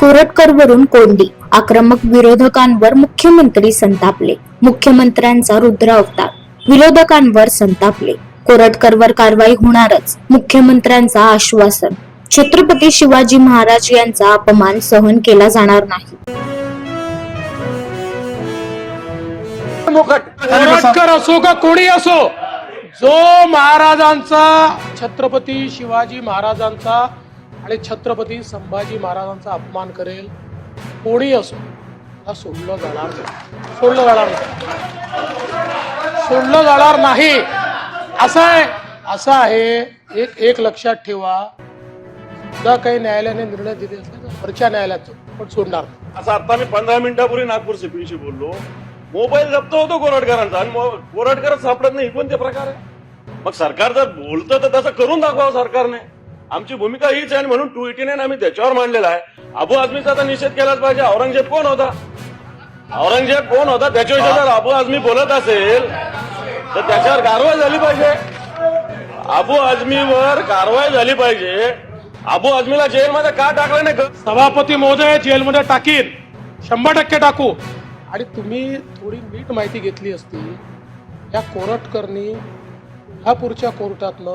कोरटकरवरून कोंडी. आक्रमक विरोधकांवर मुख्यमंत्री संतापले. मुख्यमंत्र्यांचा रुद्र अवतार. विरोधकांवर संतापले. कोरटकरवर कारवाई होणारच. मुख्यमंत्र्यांचा आश्वासन. छत्रपती शिवाजी महाराज यांचा अपमान सहन केला जाणार नाही. कोरटकर असो का कोणी असो जो महाराजांचा छत्रपती शिवाजी महाराजांचा आणि छत्रपती संभाजी महाराजांचा अपमान करेल. कोणी असो हा सोडलं जाणार नाही. सोडलं जाणार नाही. सोडलं जाणार नाही. असं आहे असं आहे. एक एक लक्षात ठेवा. सुद्धा काही न्यायालयाने निर्णय दिले असले तर वरच्या न्यायालयात पण सोडणार असं आता मी पंधरा मिनिटापूर्वी नागपूर सिपीशी बोललो. मोबाईल जप्त होतो कोरटकरांचा आणि मो- सापडत नाही. पण कोणते प्रकार आहे? मग सरकार जर बोलतं तर तसं करून दाखवावं सरकारने. आमची भूमिका हीच आहे म्हणून टू एटी नाईन आम्ही त्याच्यावर मांडलेला आहे. अबू आझमीचा तर निषेध केलाच पाहिजे. औरंगजेब कोण होता? औरंगजेब कोण होता? त्याच्याविषयी जर अबू आझमी बोलत असेल तर त्याच्यावर कारवाई झाली पाहिजे. अबू आझमीवर कारवाई झाली पाहिजे. अबू आझमीला जेलमध्ये का टाकलं नाही? ग- सभापती महोदय जेलमध्ये टाकीन. शंभर टक्के टाकू. आणि तुम्ही थोडी नीट माहिती घेतली असती या कोरटकरनी कोल्हापूरच्या कोर्टातनं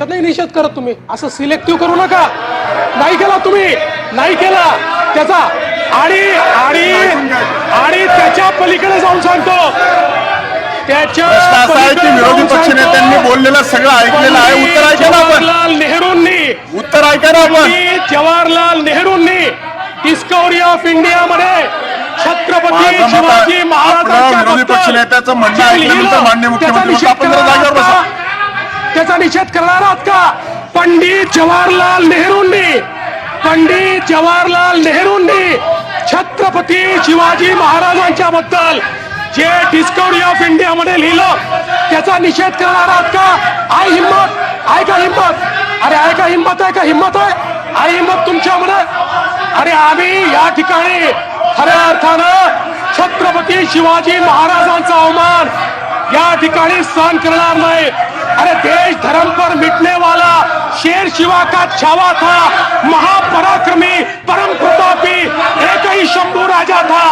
नाही निषेध करत तुम्ही. असं सिलेक्टिव्ह करू नका. नाही केला तुम्ही. नाही केला. त्याचा आणि आणि आणि त्याच्या पलीकडे जाऊन सांगतो. त्याच्या प्रश्न असा आहे की पलीकडे विरोधी जाऊन पक्ष सांगतो, नेत्यांनी बोललेलं सगळं ऐकलेलं आहे. उत्तर ऐका ना आपण. जवाहरलाल नेहरूंनी. उत्तर ऐका ना आपण. जवाहरलाल नेहरूंनी डिस्कवरी ऑफ इंडिया मध्ये छत्रपती शिवाजी महाराजांच्या आपलं विरोधी पक्षबद्दल नेत्याचं म्हणणं ऐकल्यानंतर त्याचा मुख्यमंत्री आपण जरा जागेवर का? निषेध करणार आहात का? पंडित जवाहरलाल नेहरूंनी पंडित जवाहरलाल नेहरूंनी छत्रपती शिवाजी महाराजांच्या बद्दल जे डिस्कवरी ऑफ इंडिया मध्ये लिहिलं त्याचा निषेध करणार आहात का? आय हिंमत आहे का हिंमत? अरे आहे का हिंमत आहे का? हिंमत आहे? आई हिंमत तुमच्यामध्ये अरे आम्ही या ठिकाणी खऱ्या अर्थानं छत्रपती शिवाजी महाराजांचा अवमान या ठिकाणी सहन करणार नाही. अरे देश धर्म पर मिटने वाला शेर शिवा का छावा था महापराक्रमी परम प्रतापी एक ही शंभू राजा था।